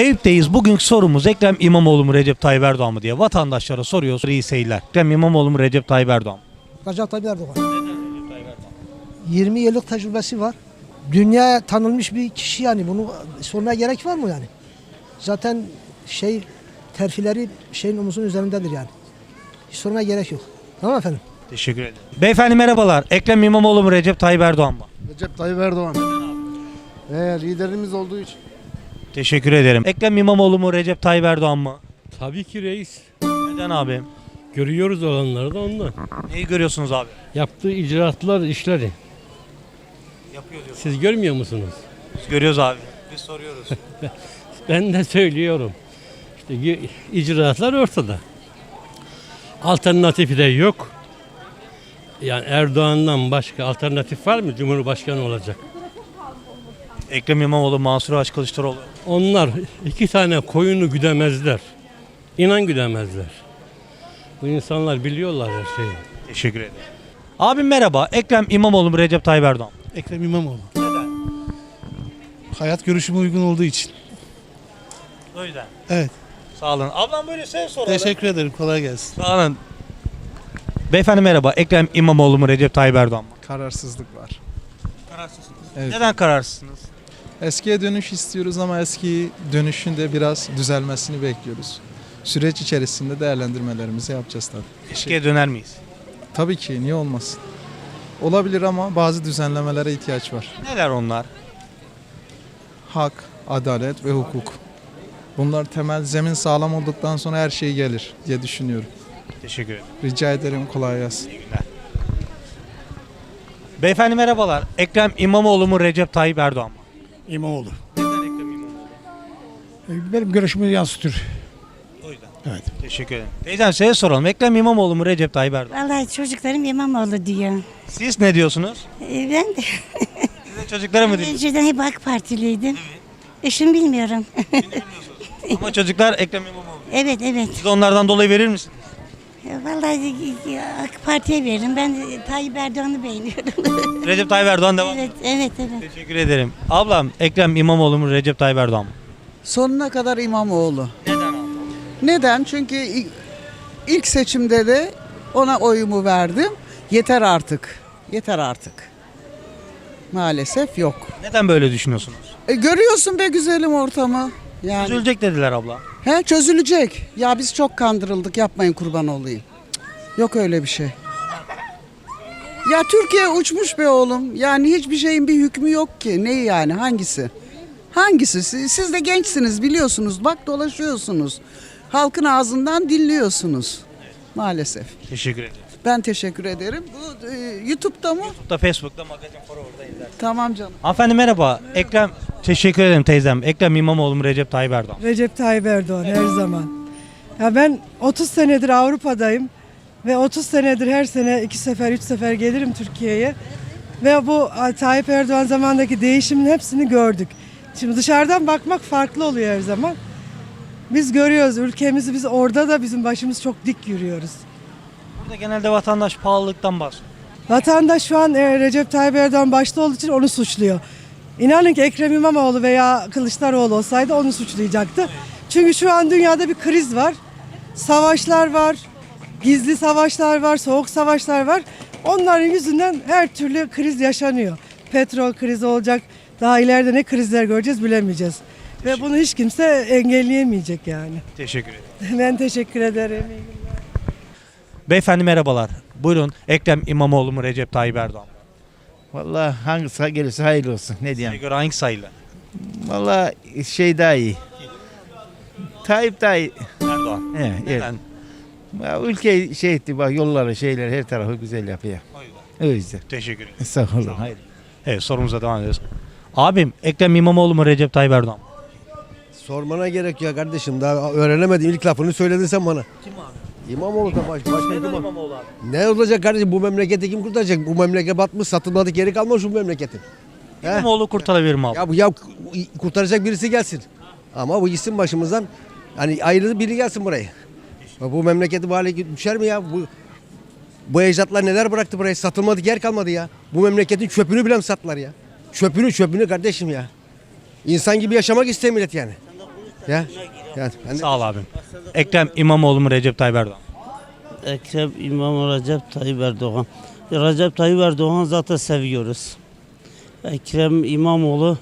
Eyüp'teyiz. Bugünkü sorumuz Ekrem İmamoğlu mu Recep Tayyip Erdoğan mı diye vatandaşlara soruyoruz. İyi seyirler. Ekrem İmamoğlu mu Recep Tayyip Erdoğan mı? Recep Tayyip Erdoğan. 20 yıllık tecrübesi var. Dünya tanınmış bir kişi yani bunu sormaya gerek var mı yani? Zaten şey terfileri şeyin omuzun üzerindedir yani. Hiç sormaya gerek yok. Tamam efendim? Teşekkür ederim. Beyefendi merhabalar. Ekrem İmamoğlu mu Recep Tayyip Erdoğan mı? Recep Tayyip Erdoğan. Ee, liderimiz olduğu için. Teşekkür ederim. Ekrem İmamoğlu mu Recep Tayyip Erdoğan mı? Tabii ki reis. Neden abi? Görüyoruz olanları da ondan. Neyi görüyorsunuz abi? Yaptığı icraatlar, işleri. Yapıyor diyoruz. Siz görmüyor musunuz? Biz görüyoruz abi. Biz soruyoruz. Ben de söylüyorum. İşte icraatlar ortada. Alternatifi de yok. Yani Erdoğan'dan başka alternatif var mı? Cumhurbaşkanı olacak. Ekrem İmamoğlu, Mansur Yavaş, Kılıçdaroğlu. Onlar iki tane koyunu güdemezler. İnan güdemezler. Bu insanlar biliyorlar her şeyi. Teşekkür ederim. Abim merhaba. Ekrem İmamoğlu mu Recep Tayyip Erdoğan mı? Ekrem İmamoğlu. Hayat görüşüme uygun olduğu için. O yüzden. Evet. Sağ olun. Ablam böyle şey soralım. Teşekkür ederim. Kolay gelsin. Sağ olun. Beyefendi merhaba. Ekrem İmamoğlu mu Recep Tayyip Erdoğan mı? Kararsızlık var. Kararsızsınız. Evet. Neden kararsızsınız? Eskiye dönüş istiyoruz ama eski dönüşün de biraz düzelmesini bekliyoruz. Süreç içerisinde değerlendirmelerimizi yapacağız tabii. Eskiye döner miyiz? Tabii ki niye olmasın? Olabilir ama bazı düzenlemelere ihtiyaç var. Neler onlar? Hak, adalet ve hukuk. Bunlar temel zemin sağlam olduktan sonra her şey gelir diye düşünüyorum. Teşekkür ederim. Rica ederim kolay gelsin. İyi günler. Beyefendi merhabalar. Ekrem İmamoğlu mu Recep Tayyip Erdoğan mı? İmamoğlu. Neden Ekrem İmamoğlu? Benim görüşümü yansıtır. O yüzden. Evet. Teşekkür ederim. Teyzem size soralım. Ekrem İmamoğlu mu Recep Tayyip Erdoğan? Vallahi çocuklarım İmamoğlu diyor. Siz ne diyorsunuz? Ee, Ben de Siz de çocuklara mı diyorsunuz? önceden hep AK Partiliydim. Eşim bilmiyorum. Ama çocuklar Ekrem İmamoğlu. evet evet. Siz onlardan dolayı verir misiniz? Vallahi AK Parti'ye veririm. Ben de Tayyip Erdoğan'ı beğeniyorum. Recep Tayyip Erdoğan devam. evet evet evet. Teşekkür ederim. Ablam Ekrem İmamoğlu mu Recep Tayyip Erdoğan mı? Sonuna kadar İmamoğlu. Neden ablam? Neden? Çünkü ilk seçimde de ona oyumu verdim. Yeter artık. Yeter artık. Maalesef yok. Neden böyle düşünüyorsunuz? E, görüyorsun be güzelim ortamı. Yani Üzülecek dediler abla. he çözülecek. Ya biz çok kandırıldık. Yapmayın kurban olayım. Cık, Yok öyle bir şey. Ya Türkiye uçmuş be oğlum. Yani hiçbir şeyin bir hükmü yok ki. Neyi yani? Hangisi? Hangisi? Siz, siz de gençsiniz biliyorsunuz. Bak dolaşıyorsunuz. Halkın ağzından dinliyorsunuz. Maalesef. Teşekkür ederim. Ben teşekkür ederim. Bu e, YouTube'da mı? Da Facebook'ta magazin forward'da izlersiniz. Tamam canım. Hanımefendi merhaba. Ekrem teşekkür ederim teyzem. Ekrem İmamoğlu mu Recep Tayyip Erdoğan? mı? Recep Tayyip Erdoğan her zaman. Ya ben 30 senedir Avrupa'dayım ve 30 senedir her sene iki sefer, üç sefer gelirim Türkiye'ye. Ve bu a, Tayyip Erdoğan zamandaki değişimin hepsini gördük. Şimdi dışarıdan bakmak farklı oluyor her zaman. Biz görüyoruz ülkemizi biz orada da bizim başımız çok dik yürüyoruz. Burada genelde vatandaş pahalılıktan bahsediyor. Vatandaş şu an e, Recep Tayyip Erdoğan başta olduğu için onu suçluyor. İnanın ki Ekrem İmamoğlu veya Kılıçdaroğlu olsaydı onu suçlayacaktı. Çünkü şu an dünyada bir kriz var. Savaşlar var. Gizli savaşlar var, soğuk savaşlar var. Onların yüzünden her türlü kriz yaşanıyor. Petrol krizi olacak. Daha ileride ne krizler göreceğiz bilemeyeceğiz. Ve bunu hiç kimse engelleyemeyecek yani. Teşekkür ederim. Ben teşekkür ederim. İyi günler. Beyefendi merhabalar. Buyurun Ekrem İmamoğlu mu Recep Tayyip Erdoğan mı? Vallahi hangisi gelirse hayırlı olsun. Ne Size diyeyim? göre hangi sayıyla? Vallahi şey daha iyi. Tayyip daha iyi. Erdoğan. Evet, evet. Neden? Ya ülke şey etti bak yolları şeyler her tarafı güzel yapıyor. O yüzden. O yüzden. Teşekkür ederim. Sağ olun. Hayır. Evet sorumuza devam ediyoruz. Abim Ekrem İmamoğlu mu Recep Tayyip Erdoğan mı? Sormana gerek ya kardeşim. Daha öğrenemedim. İlk lafını söyledin sen bana. Kim abi? İmamoğlu da baş, başka kim? İmamoğlu abi? Ne olacak kardeşim? Bu memleketi kim kurtaracak? Bu memleket batmış, satılmadı, geri kalmamış bu memleketin. He? İmamoğlu kurtarabilir mi abi? Ya bu ya kurtaracak birisi gelsin. Ama bu gitsin başımızdan. Hani ayrı biri gelsin buraya. Ya Bu memleketi bu hale düşer mi ya? Bu bu ecdatlar neler bıraktı buraya? Satılmadı yer kalmadı ya. Bu memleketin çöpünü bile mi sattılar ya? Çöpünü çöpünü kardeşim ya. İnsan gibi yaşamak istiyor millet yani. Ya. Yani ben de- Sağ ol abim. Ekrem İmamoğlu mu Recep Tayyip Erdoğan mı? Ekrem İmamoğlu Recep Tayyip Erdoğan. Recep Tayyip Erdoğan zaten seviyoruz. Ekrem İmamoğlu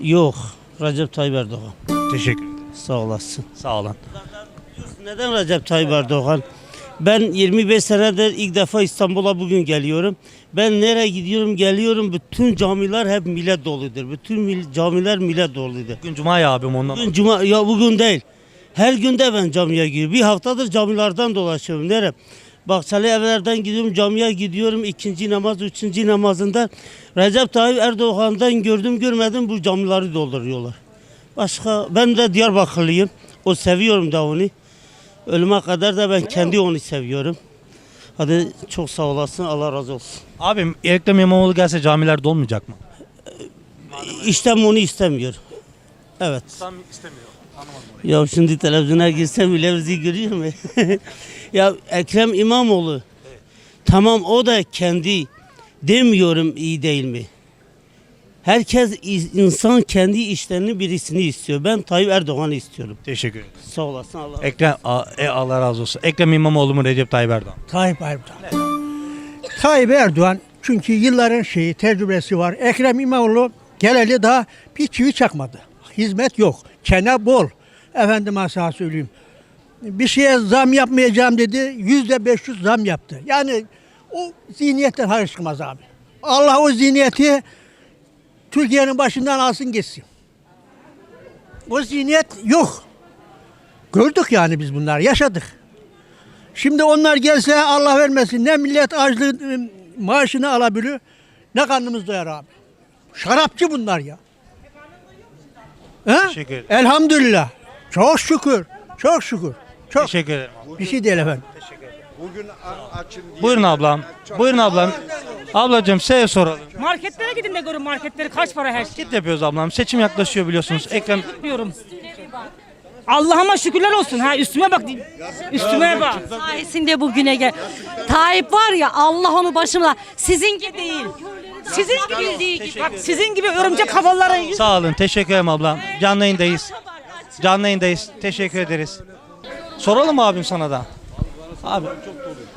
yok. Recep Tayyip Erdoğan. Teşekkür ederim. Sağ olasın. Sağ olun. Neden Recep Tayyip Erdoğan? Ben 25 senedir ilk defa İstanbul'a bugün geliyorum. Ben nereye gidiyorum geliyorum bütün camiler hep millet doludur. Bütün mil- camiler millet doludur. Bugün Cuma ya abim ondan. Bugün cuma ya bugün değil. Her günde ben camiye gidiyorum. Bir haftadır camilerden dolaşıyorum. Nere? Bahçeli evlerden gidiyorum, camiye gidiyorum. ikinci namaz, üçüncü namazında Recep Tayyip Erdoğan'dan gördüm görmedim bu camileri dolduruyorlar. Başka, ben de Diyarbakırlıyım. O seviyorum da onu. Ölüme kadar da ben kendi onu seviyorum. Hadi çok sağ olasın, Allah razı olsun. Abim Ekrem İmamoğlu gelse camiler dolmayacak mı? İştem onu istemiyor. Evet. Tam istemiyor. Ya şimdi televizyona girsem bile bizi görüyor mu? ya Ekrem İmamoğlu. Tamam o da kendi demiyorum iyi değil mi? Herkes insan kendi işlerini birisini istiyor. Ben Tayyip Erdoğan'ı istiyorum. Teşekkür ederim. Sağ olasın Allah. Ekrem A- e, Allah razı olsun. Ekrem İmamoğlu mu Recep Tayyip Erdoğan? mı? Tayyip Erdoğan. Tayyip Erdoğan çünkü yılların şeyi tecrübesi var. Ekrem İmamoğlu geleli daha bir çivi çakmadı. Hizmet yok. Çene bol. Efendim sana söyleyeyim. Bir şeye zam yapmayacağım dedi. Yüzde 500 zam yaptı. Yani o zihniyetten hayır çıkmaz abi. Allah o zihniyeti Türkiye'nin başından alsın gitsin. O zihniyet yok. Gördük yani biz bunlar yaşadık. Şimdi onlar gelse Allah vermesin ne millet açlığı ıı, maaşını alabilir ne karnımız doyar abi. Şarapçı bunlar ya. He? Teşekkür ederim. Elhamdülillah. Çok şükür. Çok şükür. Çok. Teşekkür ederim. Bir şey değil efendim. Buyurun ablam. Buyurun ablam. Ablacığım size soralım. Marketlere gidin de görün marketleri kaç para her şey. Git yapıyoruz ablam. Seçim yaklaşıyor biliyorsunuz. Ekrem Bilmiyorum. Allah'ıma şükürler olsun ha üstüme bak üstüme bak. Sayesinde bugüne gel. Tayyip var ya Allah onu başımla sizin gibi değil. Sizin gibi değil. Bak sizin gibi örümcek kafalara yüz sağ olun. Teşekkür ederim ablam. Canlı yayındayız. Canlı yayındayız. Teşekkür ederiz. Soralım mı abim sana da? Abi.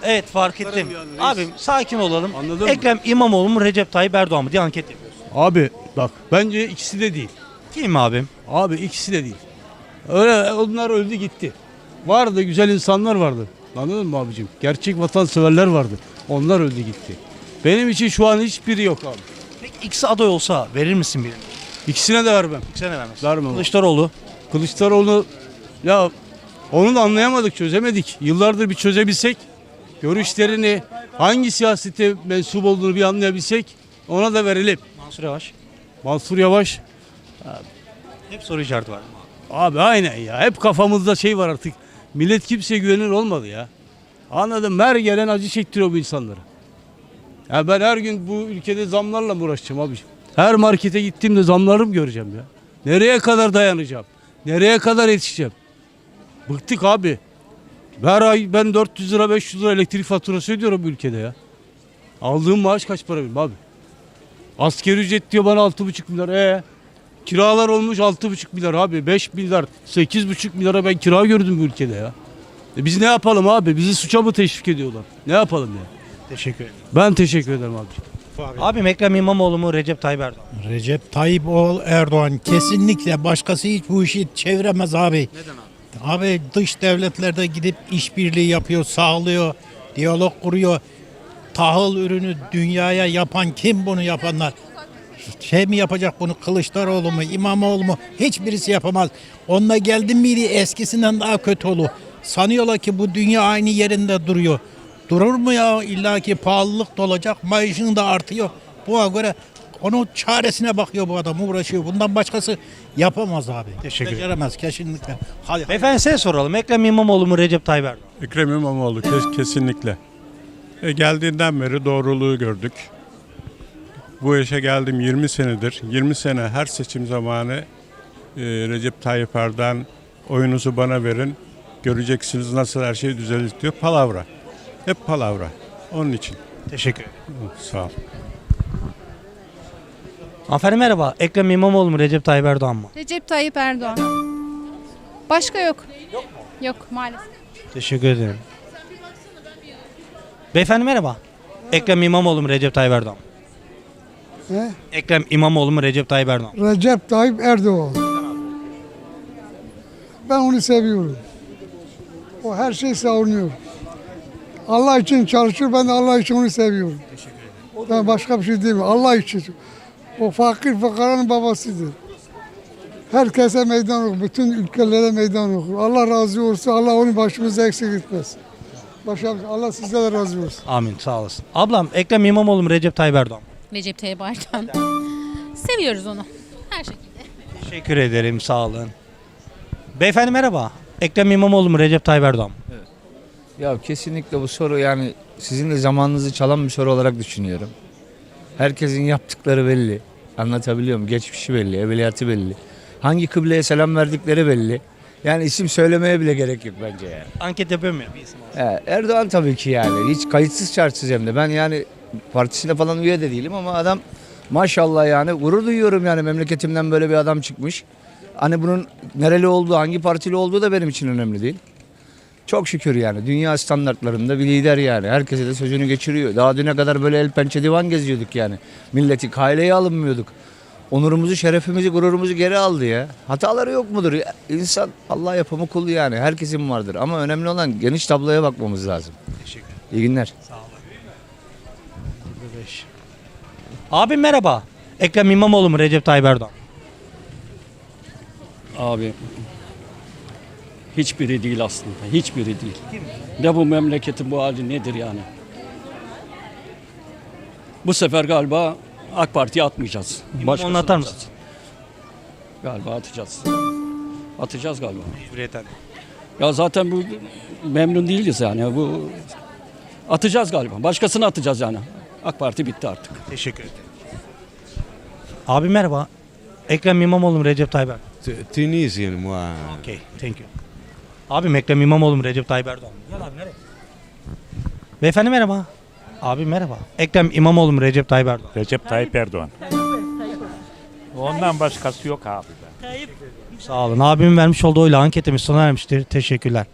Evet fark ettim. Abim sakin olalım. Anladın mı? Ekrem İmamoğlu mu Recep Tayyip Erdoğan mı diye anket yapıyoruz. Abi bak bence ikisi de değil. Kim abim? Abi ikisi de değil. Öyle onlar öldü gitti. Vardı güzel insanlar vardı. Anladın mı abicim? Gerçek vatanseverler vardı. Onlar öldü gitti. Benim için şu an hiçbiri yok abi. Peki ikisi aday olsa verir misin birini? İkisine de vermem. İkisine de vermezsin. Vermem. abi. Kılıçdaroğlu. Kılıçdaroğlu ya onu da anlayamadık, çözemedik. Yıllardır bir çözebilsek, görüşlerini hangi siyasete mensup olduğunu bir anlayabilsek ona da verelim. Mansur Yavaş. Mansur Yavaş Hep soru işareti var. Abi aynen ya. Hep kafamızda şey var artık. Millet kimseye güvenir olmadı ya. Anladım. Her gelen acı çektiriyor bu insanları. Ya ben her gün bu ülkede zamlarla mı uğraşacağım abi? Her markete gittiğimde zamları mı göreceğim ya? Nereye kadar dayanacağım? Nereye kadar yetişeceğim? Bıktık abi. Her ay ben 400 lira 500 lira elektrik faturası ödüyorum bu ülkede ya. Aldığım maaş kaç para benim abi? Asgari ücret diyor bana 6,5 milyar. Ee, Kiralar olmuş 6,5 milyar abi. 5 milyar, 8,5 milyara ben kira gördüm bu ülkede ya. E biz ne yapalım abi? Bizi suça mı teşvik ediyorlar? Ne yapalım ya? Teşekkür ederim. Ben teşekkür ederim abi. Abim Ekrem İmamoğlu mu Recep Tayyip Erdoğan? Recep Tayyip Erdoğan kesinlikle başkası hiç bu işi çeviremez abi. Neden abi? Abi dış devletlerde gidip işbirliği yapıyor, sağlıyor, diyalog kuruyor. Tahıl ürünü dünyaya yapan kim bunu yapanlar? Şey mi yapacak bunu Kılıçdaroğlu mu, İmamoğlu mu? Hiçbirisi yapamaz. Onunla geldin miydi eskisinden daha kötü olur. Sanıyorlar ki bu dünya aynı yerinde duruyor. Durur mu ya? İlla ki pahalılık da olacak, maaşın da artıyor. Buna göre onun çaresine bakıyor bu adam, uğraşıyor. Bundan başkası yapamaz abi. Teşekkür ederim. Beceremez kesinlikle. Hadi. Beyefendi size soralım. Ekrem İmamoğlu mu Recep Tayyip Erdoğan mı? Ekrem İmamoğlu kes- kesinlikle. E, geldiğinden beri doğruluğu gördük. Bu yaşa geldim 20 senedir. 20 sene her seçim zamanı e, Recep Tayyip Erdoğan oyunuzu bana verin. Göreceksiniz nasıl her şey düzelir diyor. Palavra. Hep palavra. Onun için. Teşekkür ederim. Sağ ol. Hanımefendi merhaba. Ekrem İmamoğlu mu Recep Tayyip Erdoğan mı? Recep Tayyip Erdoğan. Başka yok. Yok maalesef. Teşekkür ederim. Beyefendi merhaba. Ekrem İmamoğlu mu Recep Tayyip Erdoğan? mı? He? Ekrem İmamoğlu mu Recep Tayyip Erdoğan? mı? Recep Tayyip Erdoğan. Ben onu seviyorum. O her şeyi savunuyor. Allah için çalışıyor, ben de Allah için onu seviyorum. Ben başka bir şey demiyorum. Allah için. O fakir fakaranın babasıdır. Herkese meydan okur, bütün ülkelere meydan okur. Allah razı olsun, Allah onu başımıza eksik etmez. Şey- Allah size de razı olsun. Amin sağ olasın. Ablam Ekrem İmamoğlu mu Recep Tayyip Erdoğan? mı? Recep Tayyip Erdoğan. Seviyoruz onu. Her şekilde. Teşekkür ederim sağ olun. Beyefendi merhaba. Ekrem İmamoğlu mu Recep Tayyip Erdoğan? mı? Ya kesinlikle bu soru yani sizin de zamanınızı çalan bir soru olarak düşünüyorum. Herkesin yaptıkları belli. Anlatabiliyor muyum? Geçmişi belli, evveliyatı belli. Hangi kıbleye selam verdikleri belli. Yani isim söylemeye bile gerek yok bence yani. Anket yapıyorum ya bir isim olsun. He, Erdoğan tabii ki yani. Hiç kayıtsız şartsız hem de. Ben yani partisine falan üye de değilim ama adam maşallah yani gurur duyuyorum yani memleketimden böyle bir adam çıkmış. Hani bunun nereli olduğu, hangi partili olduğu da benim için önemli değil. Çok şükür yani dünya standartlarında bir lider yani. Herkese de sözünü geçiriyor. Daha düne kadar böyle el pençe divan geziyorduk yani. Milleti kaileye alınmıyorduk. Onurumuzu, şerefimizi, gururumuzu geri aldı ya. Hataları yok mudur? Ya, İnsan Allah yapımı kulu yani. Herkesin vardır. Ama önemli olan geniş tabloya bakmamız lazım. Teşekkür İyi günler. Abim merhaba. Ekrem İmamoğlu mu Recep Tayyip Erdoğan? Abi hiçbiri değil aslında. Hiçbiri değil. Ne bu memleketin bu hali nedir yani? Bu sefer galiba AK Parti'ye atmayacağız. Başkasını onu atar mısın? Galiba atacağız. Atacağız galiba. Mecburiyetten. Ya zaten bu memnun değiliz yani. Bu atacağız galiba. Başkasını atacağız yani. AK Parti bitti artık. Teşekkür ederim. Abi merhaba. Ekrem İmamoğlu mu Recep Tayyip Erdoğan? mı? Tunisian moi. Okay, thank you. Abim Ekrem İmamoğlu mu Recep Tayyip Erdoğan? mı? Gel abi nereye? Beyefendi merhaba. Abi merhaba. Ekrem İmamoğlu mu Recep Tayyip Erdoğan? mı? Recep Tayyip Erdoğan. Ondan başkası yok abi. Sağ olun. Abimin vermiş olduğu oyla anketimiz sona ermiştir. Teşekkürler.